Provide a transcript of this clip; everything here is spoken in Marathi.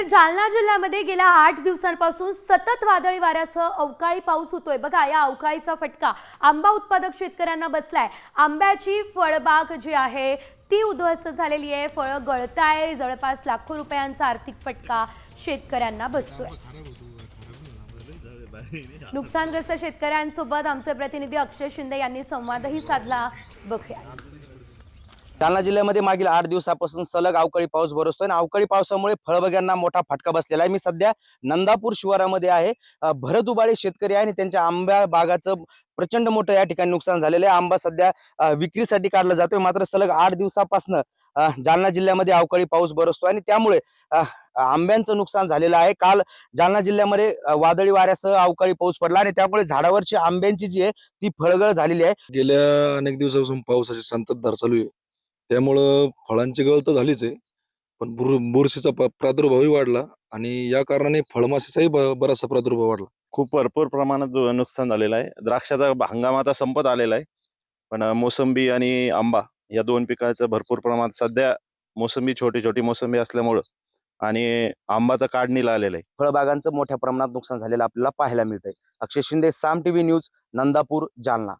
तर जालना जिल्ह्यामध्ये गेल्या आठ दिवसांपासून सतत वादळी वाऱ्यासह अवकाळी पाऊस होतोय. बघा या अवकाळीचा फटका आंबा उत्पादक शेतकऱ्यांना बसलाय. आंब्याची फळबाग जी आहे ती उद्ध्वस्त झालेली आहे. फळं गळताय. जवळपास लाखो रुपयांचा आर्थिक फटका शेतकऱ्यांना बसतोय. नुकसानग्रस्त शेतकऱ्यांसोबत आमचे प्रतिनिधी अक्षय शिंदे यांनी संवादही साधला. बघूया. जालना जिल्ह्यामध्ये मागील आठ दिवसापासून सलग अवकाळी पाऊस बरसतोय आणि अवकाळी पावसामुळे फळबागांना मोठा फटका बसलेला आहे. मी सध्या नंदापूर शिवारामध्ये आहे. भरदुबाळे भरत उबाळे शेतकरी आहे आणि त्यांच्या आंब्या बागाचं प्रचंड मोठं या ठिकाणी नुकसान झालेलं आहे. आंबा सध्या विक्रीसाठी काढला जातोय. मात्र सलग आठ दिवसापासून जालना जिल्ह्यामध्ये अवकाळी पाऊस बरसतो आणि त्यामुळे आंब्यांचं नुकसान झालेलं आहे. काल जालना जिल्ह्यामध्ये वादळी वाऱ्यासह अवकाळी पाऊस पडला आणि त्यामुळे झाडावरची आंब्यांची जी आहे ती फळगळ झालेली आहे. गेल्या अनेक दिवसापासून पावसाची संततधार चालू आहे. त्यामुळं फळांची गळ तर झालीच आहे. पण बुर बुरशीचा प- प्रादुर्भावही वाढला आणि या कारणाने फळमाशीचाही ब- बराचसा प्रादुर्भाव वाढला. खूप भरपूर प्रमाणात जो नुकसान झालेलं आहे. द्राक्षाचा हंगाम आता संपत आलेला आहे. पण अं, मोसंबी आणि आंबा या दोन पिकाचं भरपूर प्रमाणात सध्या मोसंबी छोटी छोटी मोसंबी असल्यामुळं आणि आंबाचं काढणीला आलेलं आहे. फळबागांचं मोठ्या प्रमाणात नुकसान झालेलं आपल्याला पाहायला मिळतंय. Akshay Shinde Saam TV news Nandapur Jalna.